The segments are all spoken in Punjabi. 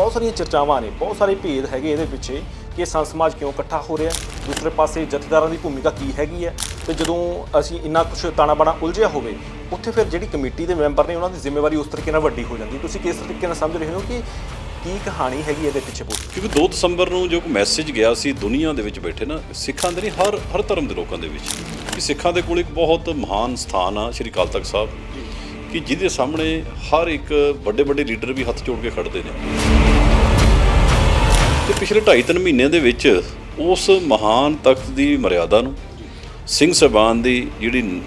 ਬਹੁਤ ਸਾਰੀਆਂ ਚਰਚਾਵਾਂ ਨੇ, ਬਹੁਤ ਸਾਰੇ ਭੇਦ ਹੈਗੇ ਇਹਦੇ ਪਿੱਛੇ ਕਿ ਸੰਤ ਸਮਾਜ ਕਿਉਂ ਇਕੱਠਾ ਹੋ ਰਿਹਾ ਦੂਸਰੇ ਪਾਸੇ ਜਥੇਦਾਰਾਂ ਦੀ ਭੂਮਿਕਾ ਕੀ ਹੈਗੀ ਹੈ? ਤੇ ਜਦੋਂ ਅਸੀਂ ਇੰਨਾ ਕੁਝ ਤਾਣਾ ਬਾਣਾ ਉਲਝਿਆ ਹੋਵੇ, ਉੱਥੇ ਫਿਰ ਜਿਹੜੀ ਕਮੇਟੀ ਦੇ ਮੈਂਬਰ ਨੇ ਉਹਨਾਂ ਦੀ ਜ਼ਿੰਮੇਵਾਰੀ ਉਸ ਤਰੀਕੇ ਨਾਲ ਵੱਡੀ ਹੋ ਜਾਂਦੀ ਤੁਸੀਂ ਕਿਸ ਤਰੀਕੇ ਨਾਲ ਸਮਝ ਰਹੇ ਹੋ ਕਿ ਕੀ ਕਹਾਣੀ ਹੈਗੀ ਇਹਦੇ ਪਿੱਛੇ ਪੂਰੀ? ਕਿਉਂਕਿ 2 ਦਸੰਬਰ ਨੂੰ ਜੋ ਮੈਸੇਜ ਗਿਆ ਸੀ, ਦੁਨੀਆ ਦੇ ਵਿੱਚ ਬੈਠੇ ਨਾ, ਸਿੱਖਾਂ ਦੇ ਨਹੀਂ, ਹਰ ਹਰ ਧਰਮ ਦੇ ਲੋਕਾਂ ਦੇ ਵਿੱਚ, ਕਿ ਸਿੱਖਾਂ ਦੇ ਕੋਲ ਇੱਕ ਬਹੁਤ ਮਹਾਨ ਸਥਾਨ ਆ ਸ਼੍ਰੀ ਅਕਾਲ ਤਖਤ ਸਾਹਿਬ, ਕਿ ਜਿਹਦੇ ਸਾਹਮਣੇ ਹਰ ਇੱਕ ਵੱਡੇ ਵੱਡੇ ਲੀਡਰ ਵੀ ਹੱਥ ਜੋੜ ਕੇ ਖੜਦੇ ਨੇ। ਪਿਛਲੇ 2.5 ਮਹੀਨਿਆਂ ਦੇ ਵਿੱਚ ਉਸ ਮਹਾਨ ਤਖਤ ਦੀ ਮਰਿਆਦਾ ਨੂੰ ਸਿੰਘ ਸਾਹਿਬਾਨ ਦੀ ਜਿਹੜੀ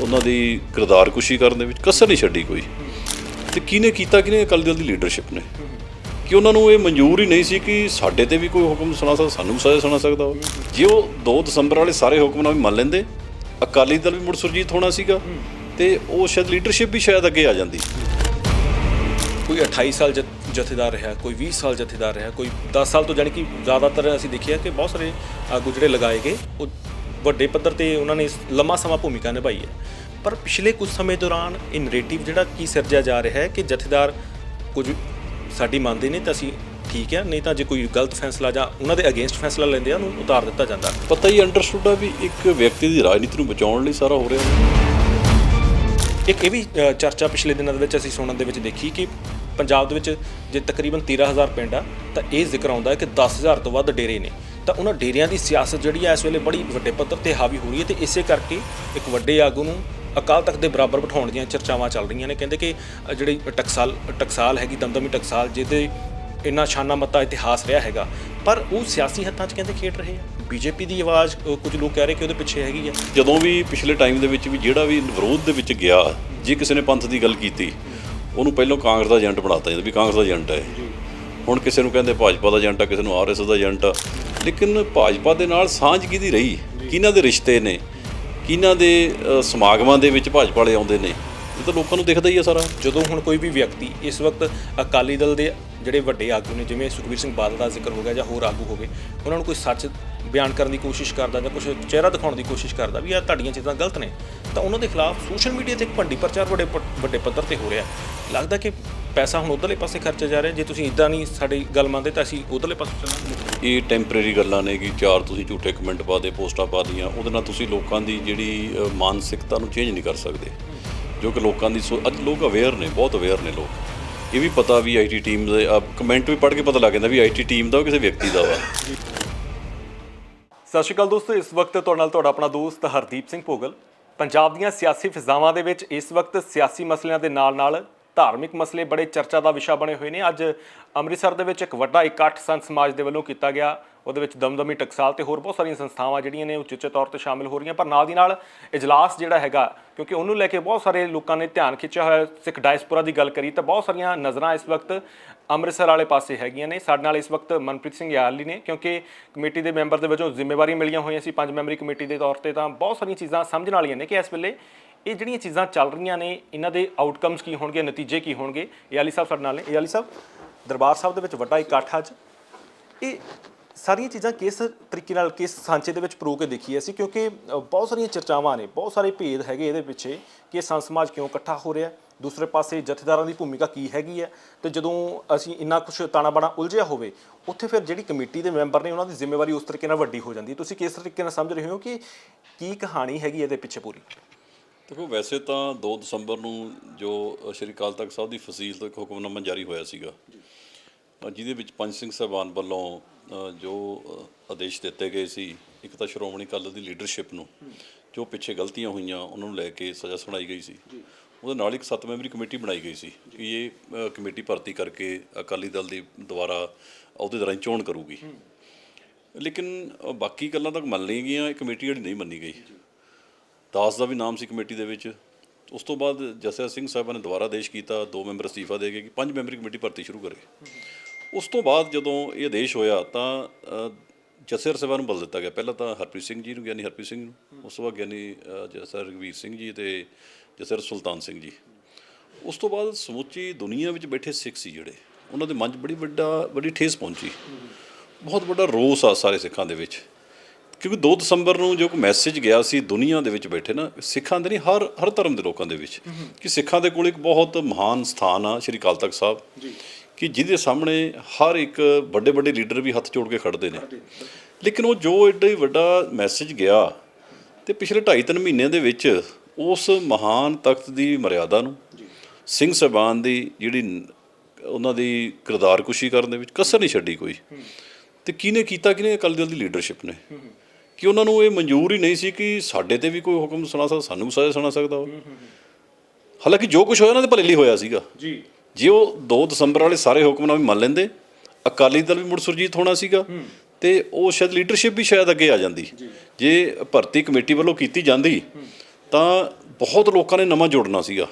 ਉਹਨਾਂ ਦੀ ਕਿਰਦਾਰਕੁਸ਼ੀ ਕਰਨ ਦੇ ਵਿੱਚ ਕਸਰ ਨਹੀਂ ਛੱਡੀ ਕੋਈ। ਤੇ ਕਿਹਨੇ ਕੀਤਾ, ਕਿਹਨੇ ਅਕਾਲੀ ਦਲ ਦੀ ਲੀਡਰਸ਼ਿਪ ਨੇ? ਕਿ ਉਹਨਾਂ ਨੂੰ ਇਹ ਮਨਜ਼ੂਰ ਹੀ ਨਹੀਂ ਸੀ ਕਿ ਸਾਡੇ ਤੇ ਵੀ ਕੋਈ ਹੁਕਮ ਸੁਣਾ ਸਕਦਾ, ਸਾਨੂੰ ਵੀ ਸਾਰੇ ਸੁਣਾ ਸਕਦਾ ਉਹ ਜੇ ਉਹ 2 ਦਸੰਬਰ ਵਾਲੇ ਸਾਰੇ ਹੁਕਮਨਾਮੇ ਮੰਨ ਲੈਂਦੇ, ਅਕਾਲੀ ਦਲ ਵੀ ਮੁੜ ਸੁਰਜੀਤ ਹੋਣਾ ਸੀਗਾ ਤੇ ਉਹ ਸ਼ਾਇਦ ਲੀਡਰਸ਼ਿਪ ਵੀ ਸ਼ਾਇਦ ਅੱਗੇ ਆ ਜਾਂਦੀ। ਕੋਈ 28 ਸਾਲ ਜਥ- ਜਥੇਦਾਰ ਰਿਹਾ ਕੋਈ 20 ਸਾਲ ਜਥੇਦਾਰ ਰਿਹਾ ਕੋਈ 10 ਸਾਲ ਤੋਂ ਜਾਣੀ ਕਿ ਜ਼ਿਆਦਾਤਰ ਅਸੀਂ ਦੇਖਿਆ ਕਿ ਬਹੁਤ ਸਾਰੇ ਆਗੂ ਜਿਹੜੇ ਲਗਾਏ ਗਏ। ਉਹ ਵੱਡੇ ਪੱਧਰ ਤੇ ਉਹਨਾਂ ਨੇ ਲੰਮਾ ਸਮਾਂ ਭੂਮਿਕਾ ਨਿਭਾਈ ਹੈ। ਪਰ ਪਿਛਲੇ ਕੁਝ ਸਮੇਂ ਦੌਰਾਨ ਇਹ ਨੈਰੇਟਿਵ ਜਿਹੜਾ ਕੀ ਸਿਰਜਿਆ ਜਾ ਰਿਹਾ ਹੈ ਕਿ ਜਥੇਦਾਰ ਕੁਝ ਸਾਡੀ ਮੰਨਦੇ ਨੇ ਤਾਂ ਅਸੀਂ ਠੀਕ ਹੈ ਨਹੀਂ ਤਾਂ ਜੇ ਕੋਈ ਗਲਤ ਫੈਸਲਾ ਜਾਂ ਉਹਨਾਂ ਦੇ ਅਗੇਂਸਟ ਫੈਸਲਾ ਲੈਂਦੇ ਆ ਉਹਨੂੰ ਉਤਾਰ ਦਿੱਤਾ ਜਾਂਦਾ। ਪਤਾ ਹੀ ਅੰਡਰਸਟੂਡ ਆ ਵੀ ਇੱਕ ਵਿਅਕਤੀ ਦੀ ਰਾਜਨੀਤੀ ਨੂੰ ਬਚਾਉਣ ਲਈ ਸਾਰਾ ਹੋ ਰਿਹਾ। ਇੱਕ ਇਹ ਵੀ ਚਰਚਾ ਪਿਛਲੇ ਦਿਨਾਂ ਦੇ ਵਿੱਚ ਅਸੀਂ ਸੁਣਨ ਦੇ ਵਿੱਚ ਦੇਖੀ ਕਿ ਪੰਜਾਬ ਦੇ ਵਿੱਚ ਜੇ ਤਕਰੀਬਨ 13000 ਪਿੰਡ ਆ, ਤਾਂ ਇਹ ਜ਼ਿਕਰ ਆਉਂਦਾ ਹੈ ਕਿ 10000 ਤੋਂ ਵੱਧ ਡੇਰੇ ਨੇ। ਤਾਂ ਉਹਨਾਂ ਡੇਰਿਆਂ ਦੀ ਸਿਆਸਤ ਜਿਹੜੀ ਆ, ਇਸ ਵੇਲੇ ਬੜੀ ਵੱਡੇ ਪੱਧਰ ਤੇ ਹਾਵੀ ਹੋ ਰਹੀ ਹੈ ਤੇ ਇਸੇ ਕਰਕੇ ਇੱਕ ਵੱਡੇ ਆਗੂ ਨੂੰ ਅਕਾਲ ਤਖਤ ਦੇ ਬਰਾਬਰ ਬਿਠਾਉਣ ਦੀਆਂ ਚਰਚਾਵਾਂ ਚੱਲ ਰਹੀਆਂ ਨੇ। ਕਹਿੰਦੇ ਕਿ ਜਿਹੜੀ ਟਕਸਾਲ ਟਕਸਾਲ ਹੈਗੀ, ਦਮਦਮੀ ਟਕਸਾਲ, ਜਿਹਦੇ ਇੰਨਾ ਸ਼ਾਨਾ ਮੱਤਾ ਇਤਿਹਾਸ ਰਿਹਾ ਹੈਗਾ, ਪਰ ਉਹ ਸਿਆਸੀ ਹੱਥਾਂ 'ਚ ਕਹਿੰਦੇ ਖੇਡ ਰਹੇ ਆ। ਬੀਜੇਪੀ ਦੀ ਆਵਾਜ਼ ਕੁਝ ਲੋਕ ਕਹਿ ਰਹੇ ਕਿ ਉਹਦੇ ਪਿੱਛੇ ਹੈਗੀ ਆ। ਜਦੋਂ ਵੀ ਪਿਛਲੇ ਟਾਈਮ ਦੇ ਵਿੱਚ ਵੀ ਜਿਹੜਾ ਵੀ ਵਿਰੋਧ ਦੇ ਵਿੱਚ ਗਿਆ, ਜੇ ਕਿਸੇ ਨੇ ਪੰਥ ਦੀ ਗੱਲ ਕੀਤੀ ਉਹਨੂੰ ਪਹਿਲਾਂ ਕਾਂਗਰਸ ਦਾ ਏਜੰਟ ਬਣਾਤਾ ਜਾਂਦਾ ਵੀ ਕਾਂਗਰਸ ਦਾ ਏਜੰਟ ਹੈ ਹੁਣ ਕਿਸੇ ਨੂੰ ਕਹਿੰਦੇ ਭਾਜਪਾ ਦਾ ਏਜੰਟ ਆ ਕਿਸੇ ਨੂੰ ਆਰਐਸ ਦਾ ਏਜੰਟ ਆ। ਲੇਕਿਨ ਭਾਜਪਾ ਦੇ ਨਾਲ ਸਾਂਝ ਕਿਹਦੀ ਰਹੀ? ਕਿਹਨਾਂ ਦੇ ਰਿਸ਼ਤੇ ਨੇ? ਕਿਹਨਾਂ ਦੇ ਸਮਾਗਮਾਂ ਦੇ ਵਿੱਚ ਭਾਜਪਾ ਵਾਲੇ ਆਉਂਦੇ ਨੇ? ਇਹ ਤਾਂ ਲੋਕਾਂ ਨੂੰ ਦਿਖਦਾ ਹੀ ਆ ਸਾਰਾ। ਜਦੋਂ ਹੁਣ ਕੋਈ ਵੀ ਵਿਅਕਤੀ ਇਸ ਵਕਤ ਅਕਾਲੀ ਦਲ ਦੇ ਜਿਹੜੇ ਵੱਡੇ ਆਗੂ ਨੇ ਜਿਵੇਂ ਸੁਖਬੀਰ ਸਿੰਘ ਬਾਦਲ ਦਾ ਜ਼ਿਕਰ ਹੋ ਗਿਆ ਜਾਂ ਹੋਰ ਆਗੂ ਹੋ ਗਏ ਉਹਨਾਂ ਨੂੰ ਕੋਈ ਸੱਚ ਬਿਆਨ ਕਰਨ ਦੀ ਕੋਸ਼ਿਸ਼ ਕਰਦਾ ਜਾਂ ਕੁਝ ਚਿਹਰਾ ਦਿਖਾਉਣ ਦੀ ਕੋਸ਼ਿਸ਼ ਕਰਦਾ ਵੀ ਇਹ ਤੁਹਾਡੀਆਂ ਚੀਜ਼ਾਂ ਗਲਤ ਨੇ, ਤਾਂ ਉਹਨਾਂ ਦੇ ਖਿਲਾਫ ਸੋਸ਼ਲ ਮੀਡੀਆ ਤੇ ਇੱਕ ਭੰਡੀ ਪ੍ਰਚਾਰ ਵੱਡੇ ਪ- ਵੱਡੇ ਪੱਧਰ ਤੇ ਹੋ ਰਿਹਾ। ਲੱਗਦਾ ਕਿ ਪੈਸਾ ਹੁਣ ਉਧਰਲੇ ਪਾਸੇ ਖਰਚਿਆ ਜਾ ਰਿਹਾ। ਜੇ ਤੁਸੀਂ ਇਦਾਂ ਨਹੀਂ ਸਾਡੀ ਗੱਲ ਮੰਨਦੇ, ਤਾਂ ਅਸੀਂ ਉਧਰਲੇ ਪਾਸੇ ਚੱਲਾਂਗੇ। ਇਹ ਟੈਂਪਰੇਰੀ ਗੱਲਾਂ ਨੇ ਕਿ ਚਾਰ ਤੁਸੀਂ ਝੂਠੇ ਕਮੈਂਟ ਪਾ ਦੇ ਪੋਸਟਾਂ ਪਾ ਦੀਆਂ ਉਹਦੇ ਨਾਲ ਤੁਸੀਂ ਲੋਕਾਂ ਦੀ ਜਿਹੜੀ ਮਾਨਸਿਕਤਾ ਨੂੰ ਚੇਂਜ ਨਹੀਂ ਕਰ ਸਕਦੇ। ਜੋ ਕਿ ਲੋਕਾਂ ਦੀ ਸੋ- ਅੱਜ ਲੋਕ ਅਵੇਅਰ ਨੇ, ਬਹੁਤ ਅਵੇਅਰ ਨੇ ਲੋਕ। ਇਹ ਵੀ ਪਤਾ ਵੀ ਆਈਟੀ ਟੀਮ ਦੇ ਕਮੈਂਟ ਵੀ ਪੜ੍ਹ ਕੇ ਪਤਾ ਲੱਗ ਜਾਂਦਾ ਵੀ ਆਈਟੀ ਟੀਮ ਦਾ ਉਹ ਕਿਸੇ ਵਿਅਕਤੀ ਦਾ ਵਾ। ਸਤਿ ਸ਼੍ਰੀ ਅਕਾਲ ਦੋਸਤੋ, ਇਸ ਵਕਤ ਤੁਹਾਡੇ ਨਾਲ ਤੁਹਾਡਾ ਆਪਣਾ ਦੋਸਤ ਹਰਦੀਪ ਸਿੰਘ ਭੋਗਲ। ਪੰਜਾਬ ਦੀਆਂ ਸਿਆਸੀ ਫਿਜ਼ਾਵਾਂ ਦੇ ਵਿੱਚ ਇਸ ਵਕਤ ਸਿਆਸੀ ਮਸਲਿਆਂ ਦੇ ਨਾਲ-ਨਾਲ ਧਾਰਮਿਕ ਮਸਲੇ ਬੜੇ ਚਰਚਾ ਦਾ ਵਿਸ਼ਾ ਬਣੇ ਹੋਏ ਨੇ। ਅੱਜ ਅੰਮ੍ਰਿਤਸਰ ਦੇ ਵਿੱਚ ਇੱਕ ਵੱਡਾ ਇਕੱਠ ਸੰਤ ਸਮਾਜ ਦੇ ਵੱਲੋਂ ਕੀਤਾ ਗਿਆ। ਉਹਦੇ ਵਿੱਚ ਦਮਦਮੀ ਟਕਸਾਲ ਤੇ ਹੋਰ ਬਹੁਤ ਸਾਰੀਆਂ ਸੰਸਥਾਵਾਂ ਜਿਹੜੀਆਂ ਨੇ ਉਚੇਚੇ ਤੌਰ ਤੇ ਸ਼ਾਮਿਲ ਹੋ ਰਹੀਆਂ। ਪਰ ਨਾਲ ਦੀ ਨਾਲ ਇਜਲਾਸ ਜਿਹੜਾ ਹੈਗਾ, ਕਿਉਂਕਿ ਉਹਨੂੰ ਲੈ ਕੇ ਬਹੁਤ ਸਾਰੇ ਲੋਕਾਂ ਨੇ ਧਿਆਨ ਖਿੱਚਿਆ ਹੋਇਆ। ਸਿੱਖ ਡਾਇਸਪੋਰਾ ਦੀ ਗੱਲ ਕਰੀ ਤਾਂ ਬਹੁਤ ਸਾਰੀਆਂ ਨਜ਼ਰਾਂ ਇਸ ਵਕਤ ਅੰਮ੍ਰਿਤਸਰ ਵਾਲੇ ਪਾਸੇ ਹੈਗੀਆਂ ਨੇ। ਸਾਡੇ ਨਾਲ ਇਸ ਵਕਤ ਮਨਪ੍ਰੀਤ ਸਿੰਘ ਯਾਲੀ ਨੇ, ਕਿਉਂਕਿ ਕਮੇਟੀ ਦੇ ਮੈਂਬਰ ਦੇ ਵਜੋਂ ਜ਼ਿੰਮੇਵਾਰੀ ਮਿਲੀਆਂ ਹੋਈਆਂ ਸੀ। ਪੰਜ ਮੈਂਬਰੀ ਕਮੇਟੀ ਦੇ ਤੌਰ ਤੇ ਤਾਂ ਬਹੁਤ ਸਾਰੀਆਂ ਚੀਜ਼ਾਂ ਸਮਝਣ ਵਾਲੀਆਂ ਨੇ ਕਿ ਇਸ ਵੇਲੇ ਇਹ ਜਿਹੜੀਆਂ ਚੀਜ਼ਾਂ ਚੱਲ ਰਹੀਆਂ ਨੇ, ਇਹਨਾਂ ਦੇ ਆਊਟਕਮਸ ਕੀ ਹੋਣਗੇ, ਨਤੀਜੇ ਕੀ ਹੋਣਗੇ? ਯਾਲੀ ਸਾਹਿਬ ਸਾਡੇ ਨਾਲ ਨੇ। ਯਾਲੀ ਸਾਹਿਬ, ਦਰਬਾਰ ਸਾਹਿਬ ਦੇ ਵਿੱਚ ਵੱਡਾ ਇਕੱਠ ਅੱਜ। ਇਹ ਸਾਰੀਆਂ ਚੀਜ਼ਾਂ ਕਿਸ ਤਰੀਕੇ ਨਾਲ, ਕਿਸ ਸਾਂਚੇ ਦੇ ਵਿੱਚ ਪਰੋ ਕੇ ਦੇਖੀ ਅਸੀਂ? ਕਿਉਂਕਿ ਬਹੁਤ ਸਾਰੀਆਂ ਚਰਚਾਵਾਂ ਨੇ, ਬਹੁਤ ਸਾਰੇ ਭੇਦ ਹੈਗੇ ਇਹਦੇ ਪਿੱਛੇ ਕਿ ਸੰਤ ਸਮਾਜ ਕਿਉਂ ਇਕੱਠਾ ਹੋ ਰਿਹਾ। ਦੂਸਰੇ ਪਾਸੇ ਜਥੇਦਾਰਾਂ ਦੀ ਭੂਮਿਕਾ ਕੀ ਹੈਗੀ ਹੈ ਤੇ ਜਦੋਂ ਅਸੀਂ ਇੰਨਾ ਕੁਝ ਤਾਣਾ ਬਾਣਾ ਉਲਝਿਆ ਹੋਵੇ, ਉੱਥੇ ਫਿਰ ਜਿਹੜੀ ਕਮੇਟੀ ਦੇ ਮੈਂਬਰ ਨੇ ਉਹਨਾਂ ਦੀ ਜ਼ਿੰਮੇਵਾਰੀ ਉਸ ਤਰੀਕੇ ਨਾਲ ਵੱਡੀ ਹੋ ਜਾਂਦੀ ਤੁਸੀਂ ਕਿਸ ਤਰੀਕੇ ਨਾਲ ਸਮਝ ਰਹੇ ਹੋ ਕਿ ਕੀ ਕਹਾਣੀ ਹੈਗੀ ਇਹਦੇ ਪਿੱਛੇ ਪੂਰੀ? ਦੇਖੋ ਵੈਸੇ ਤਾਂ 2 ਦਸੰਬਰ ਨੂੰ ਜੋ ਸ਼੍ਰੀ ਅਕਾਲ ਤਖਤ ਸਾਹਿਬ ਦੀ ਫਸੀਲ ਤੋਂ ਇੱਕ ਹੁਕਮਨਾਮਾ ਜਾਰੀ ਹੋਇਆ ਸੀਗਾ। ਜਿਹਦੇ ਵਿੱਚ ਪੰਜ ਸਿੰਘ ਸਾਹਿਬਾਨ ਵੱਲੋਂ ਜੋ ਆਦੇਸ਼ ਦਿੱਤੇ ਗਏ ਸੀ ਇੱਕ ਤਾਂ ਸ਼੍ਰੋਮਣੀ ਅਕਾਲੀ ਦਲ ਦੀ ਲੀਡਰਸ਼ਿਪ ਨੂੰ ਜੋ ਪਿੱਛੇ ਗਲਤੀਆਂ ਹੋਈਆਂ ਉਹਨਾਂ ਨੂੰ ਲੈ ਕੇ ਸਜ਼ਾ ਸੁਣਾਈ ਗਈ ਸੀ। ਉਹਦੇ ਨਾਲ ਇੱਕ ਸੱਤ ਮੈਂਬਰੀ ਕਮੇਟੀ ਬਣਾਈ ਗਈ ਸੀ ਕਿ ਇਹ ਕਮੇਟੀ ਭਰਤੀ ਕਰਕੇ ਅਕਾਲੀ ਦਲ ਦੀ ਦੁਬਾਰਾ ਅਹੁਦੇ ਦਰਾਂ ਚੋਣ ਕਰੂਗੀ। ਲੇਕਿਨ ਬਾਕੀ ਗੱਲਾਂ ਤਾਂ ਮੰਨ ਲਈਆਂ ਗਈਆਂ ਇਹ ਕਮੇਟੀ ਜਿਹੜੀ ਨਹੀਂ ਮੰਨੀ ਗਈ। ਦਾਸ ਦਾ ਵੀ ਨਾਮ ਸੀ ਕਮੇਟੀ ਦੇ ਵਿੱਚ। ਉਸ ਤੋਂ ਬਾਅਦ ਜਸਿਆ ਸਿੰਘ ਸਾਹਿਬਾਂ ਨੇ ਦੁਬਾਰਾ ਦੇਸ਼ ਕੀਤਾ ਦੋ ਮੈਂਬਰ ਅਸਤੀਫਾ ਦੇ ਕੇ ਕਿ ਪੰਜ ਮੈਂਬਰੀ ਕਮੇਟੀ ਭਰਤੀ ਸ਼ੁਰੂ ਕਰੇ। ਉਸ ਤੋਂ ਬਾਅਦ ਜਦੋਂ ਇਹ ਆਦੇਸ਼ ਹੋਇਆ ਤਾਂ ਅ, ਜਸਿਆ ਸਾਹਿਬਾਂ ਨੂੰ ਬਦਲ ਦਿੱਤਾ ਗਿਆ। ਪਹਿਲਾਂ ਤਾਂ ਹਰਪ੍ਰੀਤ ਸਿੰਘ ਜੀ ਨੂੰ ਗਿਆਨੀ ਹਰਪ੍ਰੀਤ ਸਿੰਘ ਨੂੰ ਉਸ ਤੋਂ ਬਾਅਦ ਗਿਆਨੀ ਜਸਰ ਜਸਿਆ ਰਘਵੀਰ ਸਿੰਘ ਜੀ ਤੇ ਜਸਿਆ ਸੁਲਤਾਨ ਸਿੰਘ ਜੀ। ਉਸ ਤੋਂ ਬਾਅਦ ਸਮੁੱਚੀ ਦੁਨੀਆ ਵਿੱਚ ਬੈਠੇ ਸਿੱਖ ਸੀ ਜਿਹੜੇ ਉਹਨਾਂ ਦੇ ਮਨ 'ਚ ਬੜੀ ਵੱਡਾ ਬੜੀ ਠੇਸ ਪਹੁੰਚੀ। ਬਹੁਤ ਵੱਡਾ ਰੋਸ ਆ ਸਾਰੇ ਸਿੱਖਾਂ ਦੇ ਵਿੱਚ। ਕਿਉਂਕਿ 2 ਦਸੰਬਰ ਨੂੰ ਜੋ ਮੈਸੇਜ ਗਿਆ ਸੀ ਦੁਨੀਆ ਦੇ ਵਿੱਚ ਬੈਠੇ ਨਾ ਸਿੱਖਾਂ ਦੇ ਨਹੀਂ ਹਰ ਹਰ ਧਰਮ ਦੇ ਲੋਕਾਂ ਦੇ ਵਿੱਚ ਕਿ ਸਿੱਖਾਂ ਦੇ ਕੋਲ ਇੱਕ ਬਹੁਤ ਮਹਾਨ ਸਥਾਨ ਆ ਸ਼੍ਰੀ ਅਕਾਲ ਤਖਤ ਸਾਹਿਬ ਕਿ ਜਿਹਦੇ ਸਾਹਮਣੇ ਹਰ ਇੱਕ ਵੱਡੇ ਵੱਡੇ ਲੀਡਰ ਵੀ ਹੱਥ ਜੋੜ ਕੇ ਖੜਦੇ ਨੇ। ਲੇਕਿਨ ਉਹ ਜੋ ਹੀ ਵੱਡਾ ਮੈਸੇਜ ਗਿਆ ਤੇ ਪਿਛਲੇ 2.5-3 ਮਹੀਨਿਆਂ ਦੇ ਵਿੱਚ ਉਸ ਮਹਾਨ ਤਖਤ ਦੀ ਮਰਿਆਦਾ ਨੂੰ ਸਿੰਘ ਸਾਹਿਬਾਨ ਦੀ ਜਿਹੜੀ ਉਹਨਾਂ ਦੀ ਕਿਰਦਾਰਕੁਸ਼ੀ ਕਰਨ ਦੇ ਵਿੱਚ ਕਸਰ ਨਹੀਂ ਛੱਡੀ ਕੋਈ। ਤੇ ਕਿਹਨੇ ਕੀਤਾ ਕਿਹਨੇ ਅਕਾਲੀ ਦਲ ਦੀ ਲੀਡਰਸ਼ਿਪ ਨੇ? ਕਿ ਉਹਨਾਂ ਨੂੰ ਇਹ ਮਨਜ਼ੂਰ ਹੀ ਨਹੀਂ ਸੀ ਕਿ ਸਾਡੇ ਤੇ ਵੀ ਕੋਈ ਹੁਕਮ ਸੁਣਾ ਸਕਦਾ ਸਾਨੂੰ ਵੀ ਸਾਜਾ ਸੁਣਾ ਸਕਦਾ ਉਹ। ਹਾਲਾਂਕਿ ਜੋ ਕੁਝ ਹੋਇਆ ਉਹਨਾਂ ਦੇ ਭਲੇ ਲਈ ਹੋਇਆ ਸੀਗਾ। ਜੀ। ਜੇ ਉਹ 2 ਦਸੰਬਰ ਵਾਲੇ ਸਾਰੇ ਹੁਕਮਨਾਮੇ ਮੰਨ ਲੈਂਦੇ ਅਕਾਲੀ ਦਲ ਵੀ ਮੁੜ ਸੁਰਜੀਤ ਹੋਣਾ ਸੀਗਾ ਤੇ ਉਹ ਸ਼ਾਇਦ ਲੀਡਰਸ਼ਿਪ ਵੀ ਸ਼ਾਇਦ ਅੱਗੇ ਆ ਜਾਂਦੀ। ਜੇ। ਭਰਤੀ ਕਮੇਟੀ ਵੱਲੋਂ ਕੀਤੀ ਜਾਂਦੀ ਤਾਂ ਬਹੁਤ ਲੋਕਾਂ ਨੇ ਨਵਾਂ ਜੋੜਨਾ ਸੀਗਾ।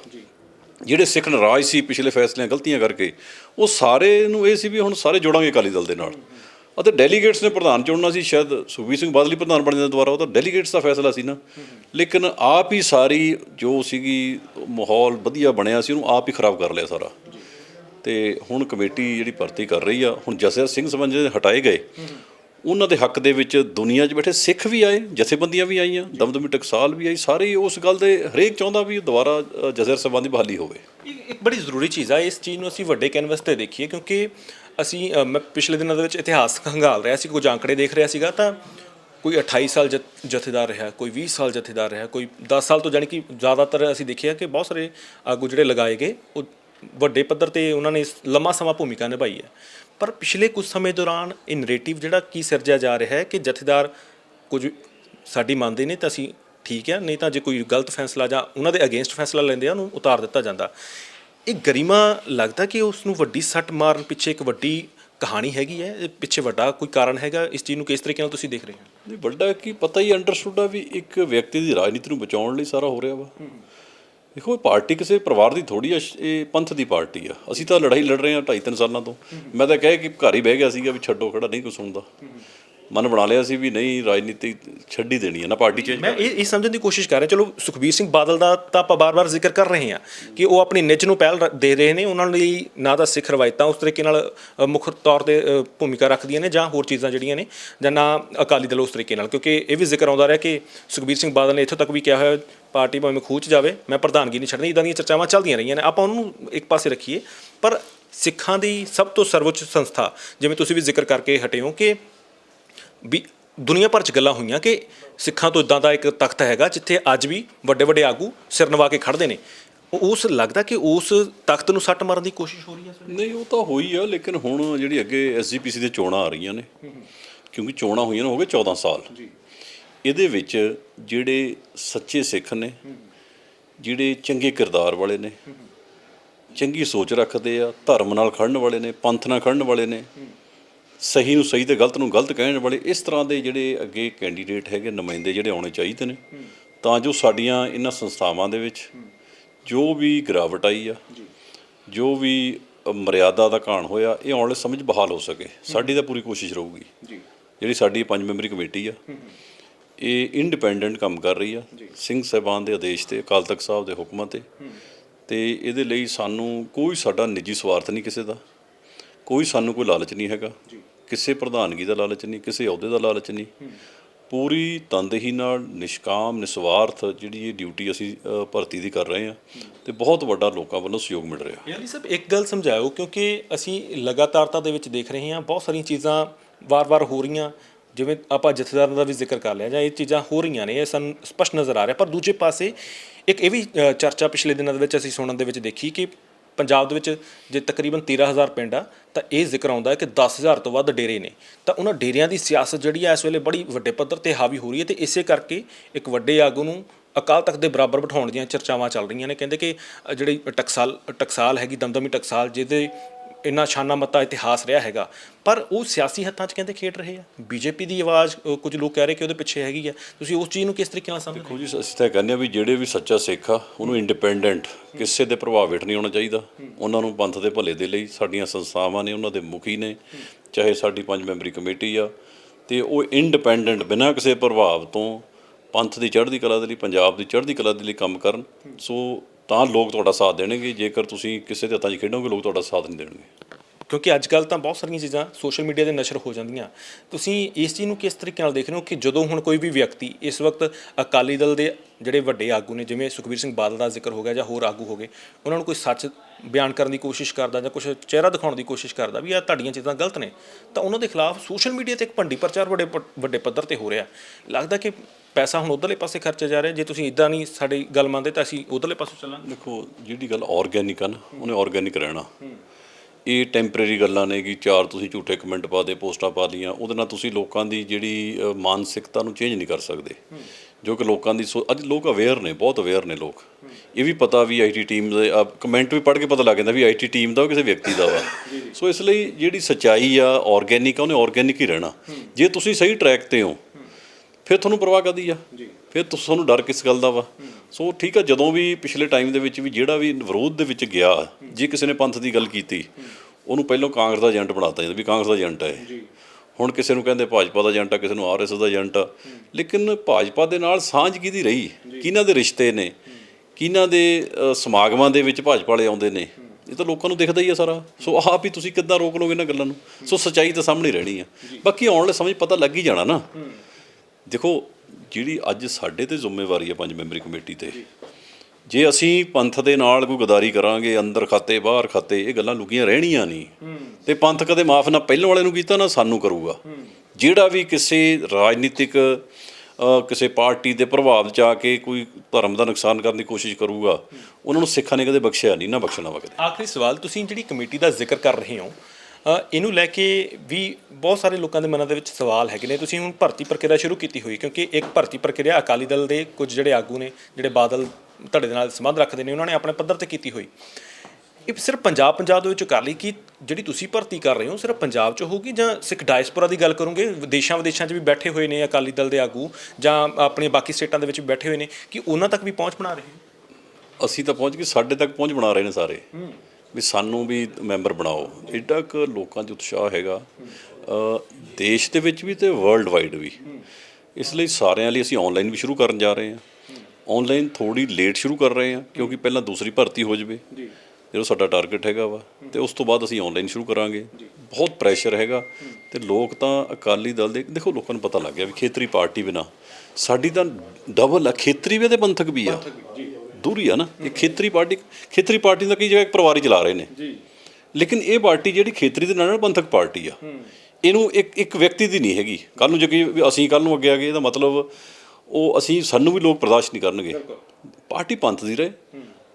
ਜਿਹੜੇ ਸਿੱਖ ਨਾਰਾਜ਼ ਸੀ ਪਿਛਲੇ ਫੈਸਲਿਆਂ ਗਲਤੀਆਂ ਕਰਕੇ ਉਹ ਸਾਰੇ ਨੂੰ ਇਹ ਸੀ ਵੀ ਹੁਣ ਸਾਰੇ ਜੋੜਾਂਗੇ ਅਕਾਲੀ ਦਲ ਦੇ ਨਾਲ। ਅਤੇ ਡੈਲੀਗੇਟਸ ਨੇ ਪ੍ਰਧਾਨ ਚੁਣਨਾ ਸੀ ਸ਼ਾਇਦ ਸੁਖਬੀਰ ਸਿੰਘ ਬਾਦਲ ਹੀ ਪ੍ਰਧਾਨ ਬਣ ਜਾਂਦਾ ਦੁਬਾਰਾ ਉਹ ਤਾਂ ਡੈਲੀਗੇਟਸ ਦਾ ਫੈਸਲਾ ਸੀ ਨਾ। ਲੇਕਿਨ ਆਪ ਹੀ ਸਾਰੀ ਜੋ ਸੀਗੀ ਮਾਹੌਲ ਵਧੀਆ ਬਣਿਆ ਸੀ ਉਹਨੂੰ ਆਪ ਹੀ ਖਰਾਬ ਕਰ ਲਿਆ ਸਾਰਾ। ਤੇ ਹੁਣ ਕਮੇਟੀ ਜਿਹੜੀ ਭਰਤੀ ਕਰ ਰਹੀ ਆ ਹੁਣ ਜਸਰ ਸਿੰਘ ਸਬੰਧ ਜਿਹੜੇ ਹਟਾਏ ਗਏ ਉਹਨਾਂ ਦੇ ਹੱਕ ਦੇ ਵਿੱਚ ਦੁਨੀਆ 'ਚ ਬੈਠੇ ਸਿੱਖ ਵੀ ਆਏ ਜਥੇਬੰਦੀਆਂ ਵੀ ਆਈਆਂ ਦਮਦਮੀ ਟਕਸਾਲ ਵੀ ਆਈ ਸਾਰੇ ਉਸ ਗੱਲ ਦੇ ਹਰੇਕ ਚਾਹੁੰਦਾ ਵੀ ਦੁਬਾਰਾ ਅ, ਜਸਰ ਦੀ ਬਹਾਲੀ ਹੋਵੇ। ਇੱਕ ਇੱਕ ਬੜੀ ਜ਼ਰੂਰੀ ਚੀਜ਼ ਆ ਇਸ ਚੀਜ਼ ਨੂੰ ਅਸੀਂ ਵੱਡੇ ਕੈਨਵਸ ਤੇ ਦੇਖੀਏ ਕਿਉਂਕਿ ਅਸੀਂ ਅ, ਮੈਂ ਪਿਛਲੇ ਦਿਨਾਂ ਦੇ ਵਿੱਚ ਇਤਿਹਾਸ ਖੰਗਾਲ ਰਿਹਾ ਸੀ ਕੁਝ ਆંકੜੇ ਦੇਖ ਰਿਹਾ ਸੀਗਾ ਤਾਂ ਕੋਈ 28 ਸਾਲ ਜਥ- ਜਥੇਦਾਰ ਰਿਹਾ ਕੋਈ 20 ਸਾਲ ਜਥੇਦਾਰ ਰਿਹਾ ਕੋਈ 10 ਸਾਲ ਤੋਂ ਜਾਣੀ ਕਿ ਜ਼ਿਆਦਾਤਰ ਅਸੀਂ ਦੇਖਿਆ ਕਿ ਬਹੁਤ ਸਾਰੇ ਆਗੂ ਜਿਹੜੇ ਲਗਾਏ ਗਏ ਉਹ ਵੱਡੇ ਪੱਧਰ ਤੇ ਉਹਨਾਂ ਨੇ ਇਸ ਲੰਮਾ ਸਮਾਂ ਭੂਮਿਕਾ ਨਿਭਾਈ ਹੈ। ਪਰ ਪਿਛਲੇ ਕੁਝ ਸਮੇਂ ਦੌਰਾਨ ਇਹ ਨਰੇਟਿਵ ਜਿਹੜਾ ਕੀ ਸਿਰਜਿਆ ਜਾ ਰਿਹਾ ਹੈ ਕਿ ਜਥੇਦਾਰ ਕੁਝ ਸਾਡੀ ਮੰਨਦੇ ਨੇ ਤਾਂ ਅਸੀਂ ਠੀਕ ਹੈ ਨਹੀਂ ਤਾਂ ਜੇ ਕੋਈ ਗਲਤ ਫੈਸਲਾ ਜਾਂ ਉਹਨਾਂ ਦੇ ਅਗੇਂਸਟ ਫੈਸਲਾ ਲੈਂਦੇ ਆ ਉਹਨੂੰ ਉਤਾਰ ਦਿੱਤਾ ਜਾਂਦਾ। ਇਹ ਗਰਿਮਾ ਲੱਗਦਾ ਕਿ ਉਸ ਨੂੰ ਵੱਡੀ ਸੱਟ ਮਾਰਨ ਪਿੱਛੇ ਇੱਕ ਵੱਡੀ ਕਹਾਣੀ ਹੈਗੀ ਹੈ ਇਹ ਪਿੱਛੇ ਵੱਡਾ ਕੋਈ ਕਾਰਨ ਹੈਗਾ ਇਸ ਚੀਜ਼ ਨੂੰ ਕਿਸ ਤਰੀਕੇ ਨਾਲ ਤੁਸੀਂ ਦੇਖ ਰਹੇ ਹੋ? ਨਹੀਂ ਵੱਡਾ ਕੀ ਪਤਾ ਹੀ ਅੰਡਰਸਟੂਡ ਆ ਵੀ ਇੱਕ ਵਿਅਕਤੀ ਦੀ ਰਾਜਨੀਤੀ ਨੂੰ ਬਚਾਉਣ ਲਈ ਸਾਰਾ ਹੋ ਰਿਹਾ ਵਾ। ਦੇਖੋ ਇਹ ਪਾਰਟੀ ਕਿਸੇ ਪਰਿਵਾਰ ਦੀ ਥੋੜੀ ਆ ਇਹ ਪੰਥ ਦੀ ਪਾਰਟੀ ਆ। ਅਸੀਂ ਤਾਂ ਲੜਾਈ ਲੜ ਰਹੇ ਹਾਂ 2.5 ਸਾਲਾਂ ਤੋਂ। ਮੈਂ ਤਾਂ ਕਹੇ ਕਿ ਘਰ ਹੀ ਬਹਿ ਗਿਆ ਸੀਗਾ ਵੀ ਛੱਡੋ ਖੜਾ ਨਹੀਂ ਕੁਝ ਸੁਣਦਾ। ਮਨ ਬਣਾ ਲਿਆ ਸੀ ਵੀ ਨਹੀਂ ਰਾਜਨੀਤੀ ਛੱਡੀ ਦੇਣੀ ਹੈ ਨਾ ਪਾਰਟੀ ਚੇਂਜ ਮੈਂ ਇਹ ਇਹ ਸਮਝਣ ਦੀ ਕੋਸ਼ਿਸ਼ ਕਰ ਰਿਹਾ ਚਲੋ ਸੁਖਬੀਰ ਸਿੰਘ ਬਾਦਲ ਦਾ ਤਾਂ ਆਪਾਂ ਬਾਰ-ਬਾਰ ਜ਼ਿਕਰ ਕਰ ਰਹੇ ਹਾਂ ਕਿ ਉਹ ਆਪਣੀ ਨਿੱਜ ਨੂੰ ਪਹਿਲ ਰ- ਦੇ ਰਹੇ ਨੇ ਉਹਨਾਂ ਲਈ ਨਾ ਤਾਂ ਸਿੱਖ ਰਵਾਇਤਾਂ ਉਸ ਤਰੀਕੇ ਨਾਲ ਅ, ਮੁੱਖ ਤੌਰ ਤੇ ਅ, ਭੂਮਿਕਾ ਰੱਖਦੀਆਂ ਨੇ ਜਾਂ ਹੋਰ ਚੀਜ਼ਾਂ ਜਿਹੜੀਆਂ ਨੇ ਜਾਂ ਨਾ ਅਕਾਲੀ ਦਲ ਉਸ ਤਰੀਕੇ ਨਾਲ ਕਿਉਂਕਿ ਇਹ ਵੀ ਜ਼ਿਕਰ ਆਉਂਦਾ ਰਿਹਾ ਕਿ ਸੁਖਬੀਰ ਸਿੰਘ ਬਾਦਲ ਨੇ ਇੱਥੋਂ ਤੱਕ ਵੀ ਕਿਹਾ ਹੋਇਆ ਪਾਰਟੀ ਭਾਵੇਂ ਖੂਚ ਜਾਵੇ ਮੈਂ ਪ੍ਰਧਾਨਗੀ ਨਹੀਂ ਛੱਡਣੀ ਇਦਾਂ ਦੀਆਂ ਚਰਚਾਵਾਂ ਚੱਲਦੀਆਂ ਰਹੀਆਂ ਨੇ ਆਪਾਂ ਉਹਨੂੰ ਇੱਕ ਪਾਸੇ ਰੱਖੀਏ। ਪਰ ਸਿੱਖਾਂ ਦੀ ਸਭ ਤੋਂ ਸਰਵਉੱਚ ਸੰਸਥਾ ਜਿਵੇਂ ਤੁਸੀਂ ਵੀ ਜ਼ਿਕਰ ਕਰਕੇ ਹਟੇ ਹੋ ਕਿ ਵੀ ਦੁਨੀਆ ਭਰ ਚ ਗੱਲਾਂ ਹੋਈਆਂ ਕਿ ਸਿੱਖਾਂ ਤੋਂ ਇਦਾਂ ਦਾ ਇੱਕ ਤਖਤ ਹੈਗਾ ਜਿੱਥੇ ਅੱਜ ਵੀ ਵੱਡੇ ਵੱਡੇ ਆਗੂ ਸਿਰ ਨਵਾ ਕੇ ਖੜਦੇ ਨੇ। ਉਸ ਲੱਗਦਾ ਕਿ ਉਸ ਤਖਤ ਨੂੰ ਸੱਟ ਮਾਰਨ ਦੀ ਕੋਸ਼ਿਸ਼ ਹੋ ਰਹੀ ਹੈ ਨਹੀਂ ਉਹ ਤਾਂ ਹੋਈ ਆ ਲੇਕਿਨ ਹੁਣ ਜਿਹੜੀ ਅੱਗੇ ਐਸਜੀਪੀਸੀ ਦੇ ਚੋਣਾਂ ਆ ਰਹੀਆਂ ਨੇ ਕਿਉਂਕਿ ਚੋਣਾਂ ਹੋਈਆਂ ਨੇ ਹੋ ਗਏ 14 ਸਾਲ। ਜੀ। ਇਹਦੇ ਵਿੱਚ ਜਿਹੜੇ ਸੱਚੇ ਸਿੱਖ ਨੇ ਜਿਹੜੇ ਚੰਗੇ ਕਿਰਦਾਰ ਵਾਲੇ ਨੇ ਚੰਗੀ ਸੋਚ ਰੱਖਦੇ ਆ ਧਰਮ ਨਾਲ ਖੜਨ ਵਾਲੇ ਨੇ ਪੰਥ ਨਾਲ ਖੜਨ ਵਾਲੇ ਨੇ ਸਹੀ ਨੂੰ ਸਹੀ ਤੇ ਗਲਤ ਨੂੰ ਗਲਤ ਕਹਿਣ ਵਾਲੇ ਇਸ ਤਰ੍ਹਾਂ ਦੇ ਜਿਹੜੇ ਅੱਗੇ ਕੈਂਡੀਡੇਟ ਹੈਗੇ ਨੁਮਾਇੰਦੇ ਜਿਹੜੇ ਆਉਣੇ ਚਾਹੀਦੇ ਨੇ ਤਾਂ ਜੋ ਸਾਡੀਆਂ ਇਹਨਾਂ ਸੰਸਥਾਵਾਂ ਦੇ ਵਿੱਚ ਜੋ ਵੀ ਗਿਰਾਵਟ ਆਈ ਆ ਜੋ। ਵੀ ਮਰਿਆਦਾ ਦਾ ਘਾਣ ਹੋਇਆ ਇਹ ਆਉਣ ਵਾਲੇ ਸਮਝ ਬਹਾਲ ਹੋ ਸਕੇ। ਸਾਡੀ ਤਾਂ ਪੂਰੀ ਕੋਸ਼ਿਸ਼ ਰਹੂਗੀ। ਜਿਹੜੀ ਸਾਡੀ ਪੰਜ ਮੈਂਬਰੀ ਕਮੇਟੀ ਆ ਇਹ ਇੰਡੀਪੈਂਡੈਂਟ ਕੰਮ ਕਰ ਰਹੀ ਆ। ਸਿੰਘ ਸਾਹਿਬਾਨ ਦੇ ਆਦੇਸ਼ ਤੇ ਅਕਾਲ ਤਖਤ ਸਾਹਿਬ ਦੇ ਹੁਕਮਾਂ ਤੇ। ਤੇ ਇਹਦੇ ਲਈ ਸਾਨੂੰ ਕੋਈ ਸਾਡਾ ਨਿੱਜੀ ਸਵਾਰਥ ਨਹੀਂ ਕਿਸੇ ਦਾ। ਕੋਈ ਸਾਨੂੰ ਕੋਈ ਲਾਲਚ ਨਹੀਂ ਹੈਗਾ। ਕਿਸੇ ਪ੍ਰਧਾਨਗੀ ਦਾ ਲਾਲਚ ਨਹੀਂ ਕਿਸੇ ਅਹੁਦੇ ਦਾ ਲਾਲਚ ਨਹੀਂ। ਪੂਰੀ ਤਨਦੇਹੀ ਨਾਲ ਨਿਸ਼ਕਾਮ ਨਿਸਵਾਰਥ ਜਿਹੜੀ ਇਹ ਡਿਊਟੀ ਅਸੀਂ ਭਰਤੀ ਦੀ ਕਰ ਰਹੇ ਹਾਂ ਤੇ ਬਹੁਤ ਵੱਡਾ ਲੋਕਾਂ ਵੱਲੋਂ ਸਹਿਯੋਗ ਮਿਲ ਰਿਹਾ। ਯਾਨੀ ਸਭ ਇੱਕ ਗੱਲ ਸਮਝਾਓ ਕਿਉਂਕਿ ਅਸੀਂ ਲਗਾਤਾਰਤਾ ਦੇ ਵਿੱਚ ਦੇਖ ਰਹੇ ਹਾਂ ਬਹੁਤ ਸਾਰੀਆਂ ਚੀਜ਼ਾਂ ਵਾਰ-ਵਾਰ ਹੋ ਰਹੀਆਂ। ਜਿਵੇਂ ਆਪਾਂ ਜਥੇਦਾਰਾਂ ਦਾ ਵੀ ਜ਼ਿਕਰ ਕਰ ਲਿਆ ਜਾਂ ਇਹ ਚੀਜ਼ਾਂ ਹੋ ਰਹੀਆਂ ਨੇ ਇਹ ਸਾਨੂੰ ਸਪਸ਼ਟ ਨਜ਼ਰ ਆ ਰਿਹਾ। ਪਰ ਦੂਜੇ ਪਾਸੇ ਇੱਕ ਇਹ ਵੀ ਚਰਚਾ ਪਿਛਲੇ ਦਿਨਾਂ ਦੇ ਵਿੱਚ ਅਸੀਂ ਸੁਣਨ ਦੇ ਵਿੱਚ ਦੇਖੀ ਕਿ ਪੰਜਾਬ ਦੇ ਵਿੱਚ ਜੇ ਤਕਰੀਬਨ 13000 ਪਿੰਡ ਆ, ਤਾਂ ਇਹ ਜ਼ਿਕਰ ਆਉਂਦਾ ਹੈ ਕਿ 10000 ਤੋਂ ਵੱਧ ਡੇਰੇ ਨੇ। ਤਾਂ ਉਹਨਾਂ ਡੇਰਿਆਂ ਦੀ ਸਿਆਸਤ ਜਿਹੜੀ ਆ, ਇਸ ਵੇਲੇ ਬੜੀ ਵੱਡੇ ਪੱਧਰ ਤੇ ਹਾਵੀ ਹੋ ਰਹੀ ਹੈ ਤੇ ਇਸੇ ਕਰਕੇ ਇੱਕ ਵੱਡੇ ਆਗੂ ਨੂੰ ਅਕਾਲ ਤਖਤ ਦੇ ਬਰਾਬਰ ਬਿਠਾਉਣ ਦੀਆਂ ਚਰਚਾਵਾਂ ਚੱਲ ਰਹੀਆਂ ਨੇ। ਕਹਿੰਦੇ ਕਿ ਜਿਹੜੀ ਟਕਸਾਲ ਟਕਸਾਲ ਹੈਗੀ, ਦਮਦਮੀ ਟਕਸਾਲ, ਜਿਹਦੇ ਇੰਨਾ ਸ਼ਾਨਾ ਮੱਤਾ ਇਤਿਹਾਸ ਰਿਹਾ ਹੈਗਾ। ਪਰ ਉਹ ਸਿਆਸੀ ਹੱਥਾਂ 'ਚ ਕਹਿੰਦੇ ਖੇਡ ਰਹੇ ਆ। ਬੀਜੇਪੀ ਦੀ ਆਵਾਜ਼ ਅ, ਕੁਝ ਲੋਕ ਕਹਿ ਰਹੇ ਕਿ ਉਹਦੇ ਪਿੱਛੇ ਹੈਗੀ ਆ। ਤੁਸੀਂ ਉਸ ਚੀਜ਼ ਨੂੰ ਕਿਸ ਤਰੀਕੇ ਨਾਲ ਸਮਝਦੇ ਦੇਖੋ ਜੀ ਅਸੀਂ ਤਾਂ ਕਹਿੰਦੇ ਆ ਵੀ ਜਿਹੜੇ ਵੀ ਸੱਚਾ ਸਿੱਖ ਆ ਉਹਨੂੰ ਇੰਡੀਪੈਂਡੈਂਟ ਕਿਸੇ ਦੇ ਪ੍ਰਭਾਵ ਹੇਠ ਨਹੀਂ ਹੋਣਾ ਚਾਹੀਦਾ। ਉਹਨਾਂ ਨੂੰ ਪੰਥ ਦੇ ਭਲੇ ਦੇ ਲਈ ਸਾਡੀਆਂ ਸੰਸਥਾਵਾਂ ਨੇ ਉਹਨਾਂ ਦੇ ਮੁਖੀ ਨੇ ਚਾਹੇ ਸਾਡੀ ਪੰਜ ਮੈਂਬਰੀ ਕਮੇਟੀ ਆ। ਤੇ ਉਹ ਇੰਡੀਪੈਂਡੈਂਟ ਬਿਨਾਂ ਕਿਸੇ ਪ੍ਰਭਾਵ ਤੋਂ ਪੰਥ ਦੀ ਚੜ੍ਹਦੀ ਕਲਾ ਦੇ ਲਈ ਪੰਜਾਬ ਦੀ ਚੜ੍ਹਦੀ ਕਲਾ ਦੇ ਲਈ ਕੰਮ ਕਰਨ। ਸੋ ਤਾਂ ਲੋਕ ਤੁਹਾਡਾ ਸਾਥ ਦੇਣਗੇ, ਜੇਕਰ ਤੁਸੀਂ ਕਿਸੇ ਦੇ ਹੱਥਾਂ 'ਚ ਖੇਡੋਗੇ, ਲੋਕ ਤੁਹਾਡਾ ਸਾਥ ਨਹੀਂ ਦੇਣਗੇ। ਕਿਉਂਕਿ ਅੱਜ ਕੱਲ ਤਾਂ ਬਹੁਤ ਸਾਰੀਆਂ ਚੀਜ਼ਾਂ ਸੋਸ਼ਲ ਮੀਡੀਆ ਤੇ ਨਸ਼ਰ ਹੋ ਜਾਂਦੀਆਂ। ਤੁਸੀਂ ਇਸ ਚੀਜ਼ ਨੂੰ ਕਿਸ ਤਰੀਕੇ ਨਾਲ ਦੇਖ ਰਹੇ ਹੋ ਕਿ ਜਦੋਂ ਹੁਣ ਕੋਈ ਵੀ ਵਿਅਕਤੀ ਇਸ ਵਕਤ ਅਕਾਲੀ ਦਲ ਦੇ ਜਿਹੜੇ ਵੱਡੇ ਆਗੂ ਨੇ, ਜਿਵੇਂ ਸੁਖਬੀਰ ਸਿੰਘ ਬਾਦਲ ਦਾ ਜ਼ਿਕਰ ਹੋ ਗਿਆ ਜਾਂ ਹੋਰ ਆਗੂ ਹੋ ਗਏ, ਉਹਨਾਂ ਨੂੰ ਕੋਈ ਸੱਚ ਬਿਆਨ ਕਰਨ ਦੀ ਕੋਸ਼ਿਸ਼ ਕਰਦਾ ਜਾਂ ਕੁਝ ਚਿਹਰਾ ਦਿਖਾਉਣ ਦੀ ਕੋਸ਼ਿਸ਼ ਕਰਦਾ ਵੀ ਇਹ ਤੁਹਾਡੀਆਂ ਚੀਜ਼ਾਂ ਗਲਤ ਨੇ, ਤਾਂ ਉਹਨਾਂ ਦੇ ਖਿਲਾਫ ਸੋਸ਼ਲ ਮੀਡੀਆ ਤੇ ਇੱਕ ਭੰਡੀ ਪ੍ਰਚਾਰ ਵੱਡੇ ਪ- ਵੱਡੇ ਪੱਧਰ ਤੇ ਹੋ ਰਿਹਾ। ਲੱਗਦਾ ਕਿ ਪੈਸਾ ਹੁਣ ਉਧਰਲੇ ਪਾਸੇ ਖਰਚਿਆ ਜਾ ਰਿਹਾ, ਜੇ ਤੁਸੀਂ ਇਦਾਂ ਨਹੀਂ ਸਾਡੀ ਗੱਲ ਮੰਨਦੇ ਤਾਂ ਅਸੀਂ ਉਧਰਲੇ ਪਾਸੇ ਚੱਲਾਂਗੇ। ਦੇਖੋ, ਜਿਹੜੀ ਗੱਲ ਆਰਗੈਨਿਕ ਆ ਨਾ, ਉਹਨੇ ਆਰਗੈਨਿਕ ਰਹਿਣਾ। ਇਹ ਟੈਂਪਰੇਰੀ ਗੱਲਾਂ ਨੇ ਕਿ ਚਾਰ ਤੁਸੀਂ ਝੂਠੇ ਕਮੈਂਟ ਪਾ ਦੇ, ਪੋਸਟਾਂ ਪਾ ਲੀਆਂ ਉਹਦੇ ਨਾਲ ਤੁਸੀਂ ਲੋਕਾਂ ਦੀ ਜਿਹੜੀ ਮਾਨਸਿਕਤਾ ਨੂੰ ਚੇਂਜ ਨਹੀਂ ਕਰ ਸਕਦੇ। ਜੋ ਕਿ ਲੋਕਾਂ ਦੀ ਸੋ- ਅੱਜ ਲੋਕ ਅਵੇਅਰ ਨੇ, ਬਹੁਤ ਅਵੇਅਰ ਨੇ ਲੋਕ। ਇਹ ਵੀ ਪਤਾ ਵੀ ਆਈਟੀ ਟੀਮ ਦੇ ਕਮੈਂਟ ਵੀ ਪੜ੍ਹ ਕੇ ਪਤਾ ਲੱਗ ਜਾਂਦਾ ਵੀ ਆਈਟੀ ਟੀਮ ਦਾ ਕਿਸੇ ਵਿਅਕਤੀ ਦਾ ਵਾ। ਸੋ ਇਸ ਲਈ ਜਿਹੜੀ ਸਚਾਈ ਆ ਆਰਗੈਨਿਕ ਆ, ਉਹਨੇ ਆਰਗੈਨਿਕ ਹੀ ਰਹਿਣਾ। ਜੇ ਤੁਸੀਂ ਸਹੀ ਟਰੈਕ ਤੇ ਹੋ ਫਿਰ ਤੁਹਾਨੂੰ ਪਰਵਾਹ ਕਾਦੀ ਆ? ਫਿਰ ਤੁਸ- ਤੁਹਾਨੂੰ ਡਰ ਕਿਸ ਗੱਲ ਦਾ ਵਾ? ਸੋ ਠੀਕ ਆ ਜਦੋਂ ਵੀ ਪਿਛਲੇ ਟਾਈਮ ਦੇ ਵਿੱਚ ਵੀ ਜਿਹੜਾ ਵੀ ਵਿਰੋਧ ਦੇ ਵਿੱਚ ਗਿਆ ਜੇ ਕਿਸੇ ਨੇ ਪੰਥ ਦੀ ਗੱਲ ਕੀਤੀ ਉਹਨੂੰ ਪਹਿਲਾਂ ਕਾਂਗਰਸ ਦਾ ਏਜੰਟ ਬਣਾਤਾ ਜਾਂਦਾ ਵੀ ਕਾਂਗਰਸ ਦਾ ਏਜੰਟ ਹੈ ਇਹ। ਹੁਣ ਕਿਸੇ ਨੂੰ ਕਹਿੰਦੇ ਭਾਜਪਾ ਦਾ ਏਜੰਟ ਆ ਕਿਸੇ ਨੂੰ ਆਰਐਸਐਸ ਦਾ ਏਜੰਟ ਆ। ਲੇਕਿਨ ਭਾਜਪਾ ਦੇ ਨਾਲ ਸਾਂਝ ਕਿਹਦੀ ਰਹੀ? ਕਿਹਨਾਂ ਦੇ ਰਿਸ਼ਤੇ ਨੇ? ਕਿਹਨਾਂ ਦੇ ਸਮਾਗਮਾਂ ਦੇ ਵਿੱਚ ਭਾਜਪਾ ਵਾਲੇ ਆਉਂਦੇ ਨੇ? ਇਹ ਤਾਂ ਲੋਕਾਂ ਨੂੰ ਦਿਖਦਾ ਹੀ ਆ ਸਾਰਾ। ਸੋ ਆਪ ਹੀ ਤੁਸੀਂ ਕਿੱਦਾਂ ਰੋਕ ਲੋਗੇ ਇਹਨਾਂ ਗੱਲਾਂ ਨੂੰ? ਸੋ ਸਚਾਈ ਤਾਂ ਸਾਹਮਣੇ ਰਹਿਣੀ ਆ। ਬਾਕੀ ਆਉਣ ਵਾਲੇ ਸਮੇਂ ਪਤਾ ਲੱਗ ਹੀ ਜਾਣਾ ਨਾ। ਦੇਖੋ, ਜਿਹੜੀ ਅੱਜ ਸਾਡੇ ਤੇ ਜ਼ਿੰਮੇਵਾਰੀ ਹੈ ਪੰਜ ਮੈਂਬਰੀ ਕਮੇਟੀ ਤੇ, ਜੇ ਅਸੀਂ ਪੰਥ ਦੇ ਨਾਲ ਕੋਈ ਗਦਾਰੀ ਕਰਾਂਗੇ, ਅੰਦਰ ਖਾਤੇ, ਬਾਹਰ ਖਾਤੇ, ਇਹ ਗੱਲਾਂ ਲੁਕੀਆਂ ਰਹਿਣੀਆਂ ਨਹੀਂ। ਤੇ ਪੰਥ ਕਦੇ ਮਾਫ ਨਾ ਪਹਿਲਾਂ ਵਾਲੇ ਨੂੰ ਕੀਤਾ, ਨਾ ਸਾਨੂੰ ਕਰੂਗਾ। ਜਿਹੜਾ ਵੀ ਕਿਸੇ ਰਾਜਨੀਤਿਕ ਕਿਸੇ ਪਾਰਟੀ ਦੇ ਪ੍ਰਭਾਵ ਚ ਆ ਕੇ ਕੋਈ ਧਰਮ ਦਾ ਨੁਕਸਾਨ ਕਰਨ ਦੀ ਕੋਸ਼ਿਸ਼ ਕਰੂਗਾ, ਉਹਨਾਂ ਨੂੰ ਸਿੱਖਾਂ ਨੇ ਕਦੇ ਬਖਸ਼ਿਆ ਨਹੀਂ, ਨਾ ਬਖਸ਼ਣਾ ਵਾ ਆਖਰੀ ਸਵਾਲ, ਤੁਸੀਂ ਜਿਹੜੀ ਕਮੇਟੀ ਦਾ ਜ਼ਿਕਰ ਕਰ ਰਹੇ ਹੋ ਇਹਨੂੰ ਲੈ ਕੇ ਵੀ ਬਹੁਤ ਸਾਰੇ ਲੋਕਾਂ ਦੇ ਮਨਾਂ ਦੇ ਵਿੱਚ ਸਵਾਲ ਹੈਗੇ ਨੇ। ਤੁਸੀਂ ਹੁਣ ਭਰਤੀ ਪ੍ਰਕਿਰਿਆ ਸ਼ੁਰੂ ਕੀਤੀ ਹੋਈ ਕਿਉਂਕਿ ਇੱਕ ਭਰਤੀ ਪ੍ਰਕਿਰਿਆ ਅਕਾਲੀ ਦਲ ਦੇ ਕੁਝ ਜਿਹੜੇ ਆਗੂ ਨੇ ਜਿਹੜੇ ਬਾਦਲ ਤੁਹਾਡੇ ਦੇ ਨਾਲ ਸੰਬੰਧ ਰੱਖਦੇ ਨੇ ਉਹਨਾਂ ਨੇ ਆਪਣੇ ਪੱਧਰ ਤੇ ਕੀਤੀ ਹੋਈ। ਇਹ ਸਿਰਫ ਪੰਜਾਬ ਪੰਜਾਬ ਦੇ ਵਿੱਚ ਕਰ ਲਈ ਕਿ ਜਿਹੜੀ ਤੁਸੀਂ ਭਰਤੀ ਕਰ ਰਹੇ ਹੋ ਸਿਰਫ ਪੰਜਾਬ 'ਚ ਹੋਊਗੀ ਜਾਂ ਸਿੱਖ ਡਾਇਸਪੋਰਾ ਦੀ ਗੱਲ ਕਰੋਗੇ? ਵਿਦੇਸ਼ਾਂ ਵਿਦੇਸ਼ਾਂ 'ਚ ਵੀ ਬੈਠੇ ਹੋਏ ਨੇ ਅਕਾਲੀ ਦਲ ਦੇ ਆਗੂ ਜਾਂ ਆਪਣੇ ਬਾਕੀ ਸਟੇਟਾਂ ਦੇ ਵਿੱਚ ਵੀ ਬੈਠੇ ਹੋਏ ਨੇ। ਕਿ ਉਹਨਾਂ ਤੱਕ ਵੀ ਪਹੁੰਚ ਬਣਾ ਰਹੇ ਹੋ? ਅਸੀਂ ਤਾਂ ਪਹੁੰਚ ਗਏ ਸਾਡੇ ਤੱਕ ਪਹੁੰਚ ਬਣਾ ਰਹੇ ਨੇ ਸਾਰੇ। ਵੀ ਸਾਨੂੰ ਵੀ ਮੈਂਬਰ ਬਣਾਓ। ਐਡਾ ਕੁ ਲੋਕਾਂ 'ਚ ਉਤਸ਼ਾਹ ਹੈਗਾ। ਦੇਸ਼ ਦੇ ਵਿੱਚ ਵੀ ਤੇ ਵਰਲਡ ਵਾਈਡ ਵੀ। ਇਸ ਲਈ ਸਾਰਿਆਂ ਲਈ ਅਸੀਂ ਆਨਲਾਈਨ ਵੀ ਸ਼ੁਰੂ ਕਰਨ ਜਾ ਰਹੇ ਹਾਂ। ਆਨਲਾਈਨ ਥੋੜੀ ਲੇਟ ਸ਼ੁਰੂ ਕਰ ਰਹੇ ਹਾਂ ਕਿਉਂਕਿ ਪਹਿਲਾਂ ਦੂਸਰੀ ਭਰਤੀ ਹੋ ਜਵੇ। ਜਿਹੜਾ ਸਾਡਾ ਟਾਰਗੇਟ ਹੈਗਾ ਵਾ ਤੇ ਉਸ ਤੋਂ ਬਾਅਦ ਅਸੀਂ ਆਨਲਾਈਨ ਸ਼ੁਰੂ ਕਰਾਂਗੇ। ਬਹੁਤ ਪ੍ਰੈਸ਼ਰ ਹੈਗਾ। ਤੇ ਲੋਕ ਤਾਂ ਅਕਾਲੀ ਦਲ ਦੇ ਦੇਖੋ ਲੋਕਾਂ ਨੂੰ ਪਤਾ ਲੱਗ ਗਿਆ ਵੀ ਖੇਤਰੀ ਪਾਰਟੀ ਬਿਨਾ। ਸਾਡੀ ਤਾਂ ਡਬਲ ਆ ਖੇਤਰੀ ਵੀ ਤੇ ਪੰਥਕ ਵੀ ਆ। ਦੂਰੀ ਆ ਨਾ ਇਹ ਖੇਤਰੀ ਪਾਰਟੀ ਖੇਤਰੀ ਪਾਰਟੀ ਦਾ ਕਈ ਜਗ੍ਹਾ ਇੱਕ ਪਰਿਵਾਰ ਹੀ ਚਲਾ ਰਹੇ ਨੇ। ਜੀ। ਲੇਕਿਨ ਇਹ ਪਾਰਟੀ ਜਿਹੜੀ ਖੇਤਰੀ ਦੇ ਨਾਲ ਨਾਲ ਪੰਥਕ ਪਾਰਟੀ ਆ ਇਹਨੂੰ ਇੱਕ ਇੱਕ ਵਿਅਕਤੀ ਦੀ ਨਹੀਂ ਹੈਗੀ। ਕੱਲ ਨੂੰ ਜੇ ਵੀ ਅਸੀਂ ਕੱਲ ਨੂੰ ਅੱਗੇ ਆ ਗਏ ਇਹਦਾ ਮਤਲਬ ਉਹ ਅਸੀਂ ਸਾਨੂੰ ਵੀ ਲੋਕ ਬਰਦਾਸ਼ਤ ਨਹੀਂ ਕਰਨਗੇ। ਪਾਰਟੀ ਪੰਥ ਦੀ ਰਹੇ।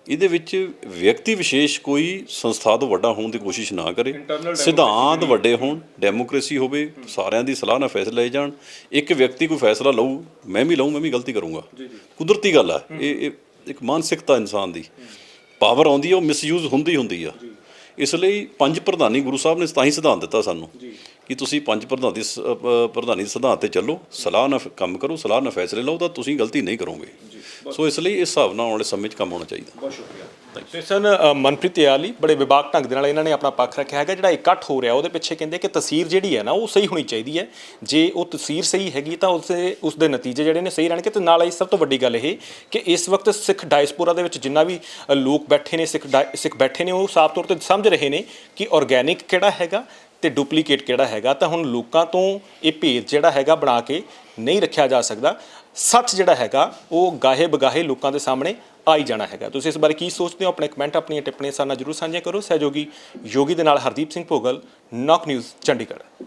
ਇਹਦੇ ਵਿੱਚ ਵਿਅਕਤੀ ਵਿਸ਼ੇਸ਼ ਕੋਈ ਸੰਸਥਾ ਤੋਂ ਵੱਡਾ ਹੋਣ ਦੀ ਕੋਸ਼ਿਸ਼ ਨਾ ਕਰੇ। ਸਿਧਾਂਤ ਵੱਡੇ ਹੋਣ ਡੈਮੋਕ੍ਰੇਸੀ ਹੋਵੇ ਸਾਰਿਆਂ ਦੀ ਸਲਾਹ ਨਾਲ ਫੈਸਲੇ ਲਏ ਜਾਣ। ਇੱਕ ਵਿਅਕਤੀ ਕੋਈ ਫੈਸਲਾ ਲਊ ਮੈਂ ਵੀ ਲਊ ਮੈਂ ਵੀ ਗਲਤੀ ਕਰੂੰਗਾ। ਕੁਦਰਤੀ ਗੱਲ ਆ। ਇਹ ਇਹ ਇੱਕ ਮਾਨਸਿਕਤਾ ਇਨਸਾਨ ਦੀ। ਪਾਵਰ ਆਉਂਦੀ ਹੈ ਉਹ ਮਿਸਯੂਜ਼ ਹੁੰਦੀ ਹੁੰਦੀ ਆ। ਇਸ ਲਈ ਪੰਜ ਪ੍ਰਧਾਨੀ ਗੁਰੂ ਸਾਹਿਬ ਨੇ ਤਾਂ ਹੀ ਸਿਧਾਂਤ ਦਿੱਤਾ ਸਾਨੂੰ ਕਿ ਤੁਸੀਂ ਪੰਜ ਪ੍ਰਧਾਨੀ ਪ੍ਰਧਾਨੀ ਸਿਧਾਂਤ ਤੇ ਚੱਲੋ ਸਲਾਹ ਨਾਲ ਫ- ਕੰਮ ਕਰੋ ਸਲਾਹ ਨਾਲ ਫੈਸਲੇ ਲਓ ਤਾਂ ਤੁਸੀਂ ਗਲਤੀ ਨਹੀਂ ਕਰੋਗੇ। ਸੋ ਇਸ ਲਈ ਇਸ ਹਿਸਾਬ ਨਾਲ ਆਉਣ ਵਾਲੇ ਸਮੇਂ 'ਚ ਕੰਮ ਹੋਣਾ ਚਾਹੀਦਾ। ਬਹੁਤ ਸ਼ੁਕਰੀਆ। ਤੇ ਸਨ ਮਨਪ੍ਰੀਤ ਯਾਲੀ ਬੜੇ ਵਿਭਾਗ ਢੰਗ ਦੇ ਨਾਲ ਇਹਨਾਂ ਨੇ ਆਪਣਾ ਪੱਖ ਰੱਖਿਆ ਹੈਗਾ, ਜਿਹੜਾ ਇਕੱਠ ਹੋ ਰਿਹਾ। ਉਹਦੇ ਪਿੱਛੇ ਕਹਿੰਦੇ ਕਿ ਤਸਵੀਰ ਜਿਹੜੀ ਹੈ ਨਾ, ਉਹ ਸਹੀ ਹੋਣੀ ਚਾਹੀਦੀ ਹੈ। ਜੇ ਉਹ ਤਸਵੀਰ ਸਹੀ ਹੈਗੀ ਤਾਂ ਉਸੇ, ਉਸ ਦੇ ਨਤੀਜੇ ਜਿਹੜੇ ਨੇ ਸਹੀ ਰਹਿਣਗੇ। ਤੇ ਨਾਲ ਹੀ ਸਭ ਤੋਂ ਵੱਡੀ ਗੱਲ ਇਹ ਕਿ ਇਸ ਵਕਤ ਸਿੱਖ ਡਾਇਸਪੋਰਾ ਦੇ ਵਿੱਚ ਜਿੰਨਾ ਵੀ ਲੋਕ ਬੈਠੇ ਨੇ, ਸਿੱਖ ਡਾਇ- ਸਿੱਖ ਬੈਠੇ ਨੇ, ਉਹ ਸਾਫ਼ ਤੌਰ ਤੇ ਸਮਝ ਰਹੇ ਨੇ ਕਿ ਆਰਗੈਨਿਕ ਕਿਹੜਾ ਹੈਗਾ ਤੇ ਡੁਪਲੀਕੇਟ ਕਿਹੜਾ ਹੈਗਾ। ਤਾਂ ਹੁਣ ਲੋਕਾਂ ਤੋਂ ਇਹ ਭੇਦ ਜਿਹੜਾ ਹੈਗਾ ਬਣਾ ਕੇ ਨਹੀਂ ਰੱਖਿਆ ਜਾ ਸਕਦਾ। ਸੱਚ ਜਿਹੜਾ ਹੈਗਾ, ਉਹ ਗਾਹੇ ਬਗਾਹੇ ਲੋਕਾਂ ਦੇ ਸਾਹਮਣੇ ਆਈ ਜਾਣਾ ਹੈਗਾ। ਤੁਸੀਂ ਇਸ ਬਾਰੇ ਕੀ ਸੋਚਦੇ ਹੋ? ਆਪਣੇ ਕਮੈਂਟ ਆਪਣੀਆਂ ਟਿੱਪਣੀਆਂ ਸਾਡੇ ਨਾਲ ਜਰੂਰ ਸਾਂਝੀਆਂ ਕਰੋ। ਸਹਿਯੋਗੀ ਯੋਗੀ ਦੇ ਨਾਲ ਹਰਦੀਪ ਸਿੰਘ ਭੋਗਲ, ਨੌਕ ਨਿਊਜ਼, ਚੰਡੀਗੜ੍ਹ।